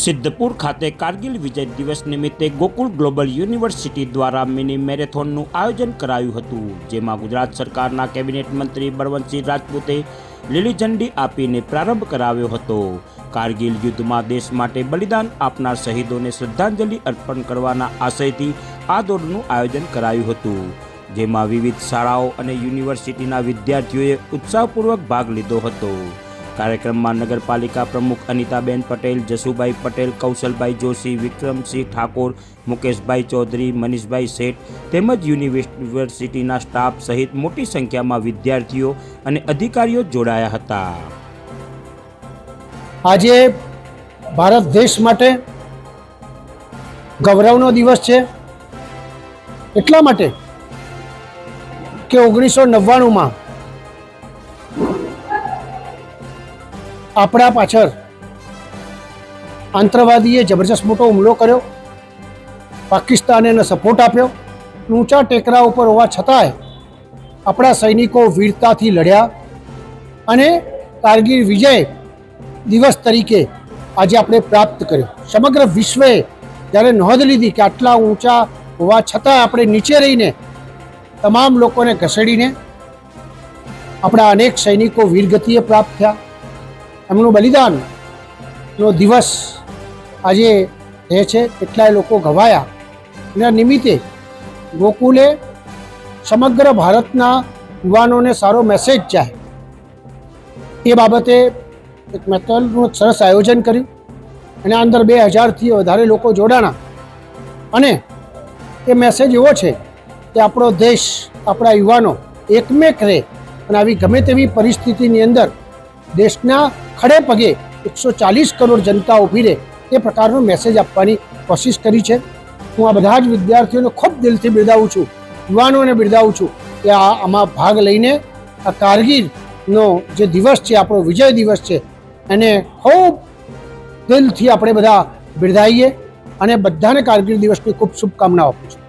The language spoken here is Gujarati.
સિદ્ધપુર ખાતે કારગિલ વિજય દિવસ નિમિત્તે ગોકુલ ગ્લોબલ યુનિવર્સિટી દ્વારા મિની મેરેથોનનું આયોજન કરાયું હતું, જેમાં ગુજરાત સરકારના કેબિનેટ મંત્રી બળવંતસિંહ રાજપૂતે લીલી ઝંડી આપીને પ્રારંભ કરાવ્યો હતો. કારગિલ યુદ્ધમાં દેશ માટે બલિદાન આપનાર શહીદોને શ્રદ્ધાંજલિ અર્પણ કરવાના આશયથી આ દોડનું આયોજન કરાયું હતું, જેમાં વિવિધ શાળાઓ અને યુનિવર્સિટીના વિદ્યાર્થીઓએ ઉત્સાહપૂર્વક ભાગ લીધો હતો. કાર્યક્રમમાં નગરપાલિકા પ્રમુખ અનિતાબેન પટેલ, જસુભાઈ પટેલ, કૌશલભાઈ જોશી, વિક્રમસિંહ ઠાકોર, મુકેશભાઈ ચૌધરી, મનીષભાઈ શેઠ તેમજ યુનિવર્સિટીના સ્ટાફ સહિત મોટી સંખ્યામાં વિદ્યાર્થીઓ અને અધિકારીઓ જોડાયા હતા. આજે ભારત દેશ માટે ગૌરવનો દિવસ છે. એટલા માટે કે ઓગણીસો નવ્વાણુંમાં આપણા પાછળ આંતરવાદીએ જબરજસ્ત મોટો હુમલો કર્યો. પાકિસ્તાને એને સપોર્ટ આપ્યો. ઊંચા ટેકરા ઉપર હોવા છતાંય આપણા સૈનિકો વીરતાથી લડ્યા અને કારગીલ વિજય દિવસ તરીકે આજે આપણે પ્રાપ્ત કર્યો. સમગ્ર વિશ્વએ જ્યારે નોંધ લીધી કે આટલા ઊંચા હોવા છતાં આપણે નીચે રહીને તમામ લોકોને ઘસેડીને આપણા અનેક સૈનિકો વીરગતિએ પ્રાપ્ત થયા. એમનું બલિદાનનો દિવસ આજે રહે છે. કેટલાય લોકો ઘવાયા એના નિમિત્તે ગોકુલે સમગ્ર ભારતના યુવાનોને સારો મેસેજ જાય એ બાબતે એક મેથલનું સરસ આયોજન કર્યું. એના અંદર બે હજારથી વધારે લોકો જોડાણા. અને એ મેસેજ એવો છે કે આપણો દેશ, આપણા યુવાનો એકમેક રહે અને આવી ગમે તેવી પરિસ્થિતિની અંદર દેશના ખડે પગે એકસો ચાલીસ કરોડ જનતા ઊભી રહે એ પ્રકારનો મેસેજ આપવાની કોશિશ કરી છે. હું આ બધા જ વિદ્યાર્થીઓને ખૂબ દિલથી બિરદાવું છું, યુવાનોને બિરદાવું છું કે આ આમાં ભાગ લઈને આ કારગીરનો જે દિવસ છે, આપણો વિજય દિવસ છે, એને ખૂબ દિલથી આપણે બધા બિરદાવીએ અને બધાને કારગીર દિવસની ખૂબ શુભકામનાઓ આપું છું.